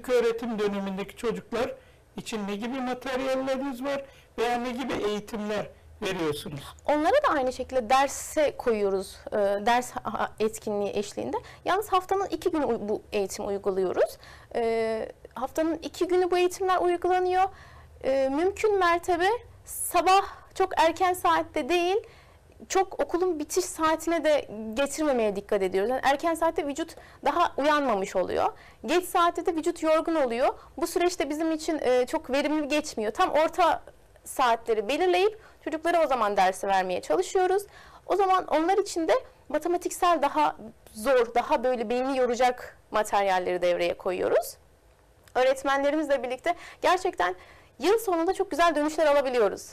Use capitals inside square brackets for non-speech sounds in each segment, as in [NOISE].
ilk öğretim dönemindeki çocuklar için ne gibi materyalleriniz var veya ne gibi eğitimler veriyorsunuz? Onlara da aynı şekilde derse koyuyoruz, e, ders etkinliği eşliğinde. Yalnız haftanın iki günü bu eğitim uyguluyoruz. E, haftanın iki günü bu eğitimler uygulanıyor. E, mümkün mertebe sabah çok erken saatte değil, çok okulun bitiş saatine de getirmemeye dikkat ediyoruz. Yani erken saatte vücut daha uyanmamış oluyor. Geç saatte de vücut yorgun oluyor. Bu süreçte bizim için e, çok verimli geçmiyor. Tam orta saatleri belirleyip çocuklara o zaman dersi vermeye çalışıyoruz. O zaman onlar için de matematiksel daha zor, daha böyle beyni yoracak materyalleri devreye koyuyoruz. Öğretmenlerimizle birlikte gerçekten yıl sonunda çok güzel dönüşler alabiliyoruz.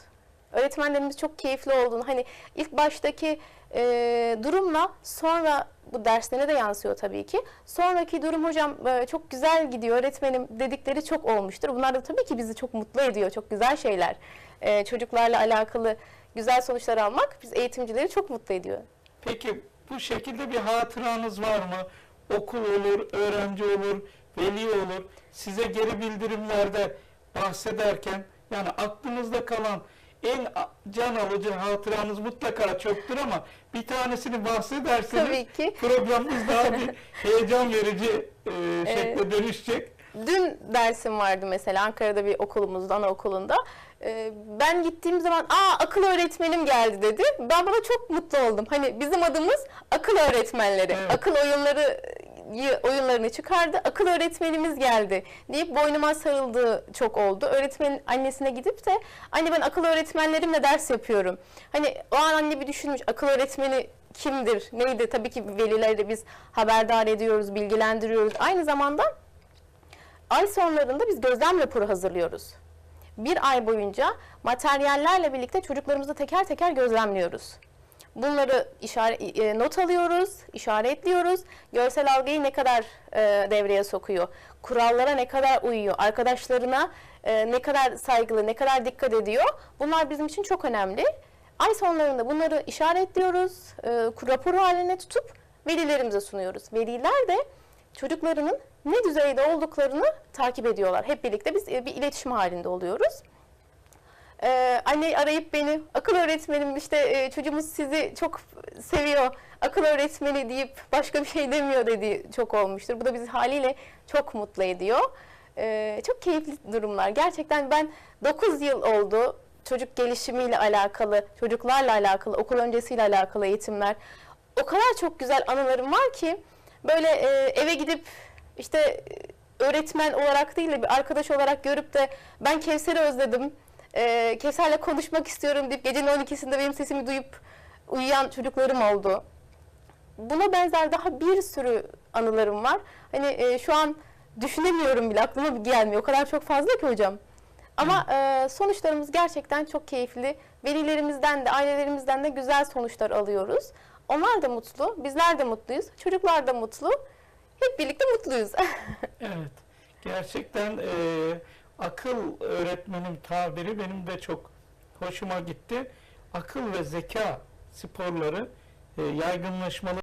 Öğretmenlerimiz çok keyifli olduğunu, hani ilk baştaki e, durumla sonra bu derslerine de yansıyor tabii ki. Sonraki durum hocam e, çok güzel gidiyor öğretmenim dedikleri çok olmuştur. Bunlar da tabii ki bizi çok mutlu ediyor, çok güzel şeyler. E, çocuklarla alakalı güzel sonuçlar almak biz eğitimcileri çok mutlu ediyor. Peki bu şekilde bir hatıranız var mı? Okul olur, öğrenci olur, veli olur. Size geri bildirimlerde bahsederken yani aklınızda kalan en can alıcı hatıranız mutlaka çoktur ama bir tanesini bahsederseniz Tabii ki. programımız daha bir [LAUGHS] heyecan verici e, şekle dönüşecek. Dün dersim vardı mesela Ankara'da bir okulumuzda, anaokulunda. Ee, ben gittiğim zaman aa akıl öğretmenim geldi dedi. Ben buna çok mutlu oldum. Hani bizim adımız akıl öğretmenleri. Evet. Akıl oyunları oyunlarını çıkardı. Akıl öğretmenimiz geldi deyip boynuma sarıldığı çok oldu. Öğretmenin annesine gidip de anne ben akıl öğretmenlerimle ders yapıyorum. Hani o an anne bir düşünmüş akıl öğretmeni kimdir, neydi? Tabii ki velileri biz haberdar ediyoruz, bilgilendiriyoruz. Aynı zamanda Ay sonlarında biz gözlem raporu hazırlıyoruz. Bir ay boyunca materyallerle birlikte çocuklarımızı teker teker gözlemliyoruz. Bunları işaret, e, not alıyoruz, işaretliyoruz. Görsel algıyı ne kadar e, devreye sokuyor, kurallara ne kadar uyuyor, arkadaşlarına e, ne kadar saygılı, ne kadar dikkat ediyor. Bunlar bizim için çok önemli. Ay sonlarında bunları işaretliyoruz, e, rapor haline tutup velilerimize sunuyoruz. Veliler de çocuklarının ne düzeyde olduklarını takip ediyorlar. Hep birlikte biz e, bir iletişim halinde oluyoruz. Ee, anne arayıp beni akıl öğretmenim işte e, çocuğumuz sizi çok seviyor akıl öğretmeni deyip başka bir şey demiyor dediği çok olmuştur. Bu da bizi haliyle çok mutlu ediyor. Ee, çok keyifli durumlar. Gerçekten ben 9 yıl oldu çocuk gelişimiyle alakalı, çocuklarla alakalı, okul öncesiyle alakalı eğitimler. O kadar çok güzel anılarım var ki böyle e, eve gidip işte öğretmen olarak değil de bir arkadaş olarak görüp de ben Kevser'i özledim. E, Kevser'le konuşmak istiyorum deyip gecenin 12'sinde benim sesimi duyup uyuyan çocuklarım oldu. Buna benzer daha bir sürü anılarım var. Hani e, şu an düşünemiyorum bile aklıma gelmiyor. O kadar çok fazla ki hocam. Ama e, sonuçlarımız gerçekten çok keyifli. Velilerimizden de ailelerimizden de güzel sonuçlar alıyoruz. Onlar da mutlu, bizler de mutluyuz, çocuklar da mutlu. Hep birlikte mutluyuz. [LAUGHS] Evet. Gerçekten e, akıl öğretmenim tabiri benim de çok hoşuma gitti. Akıl ve zeka sporları e, yaygınlaşmalı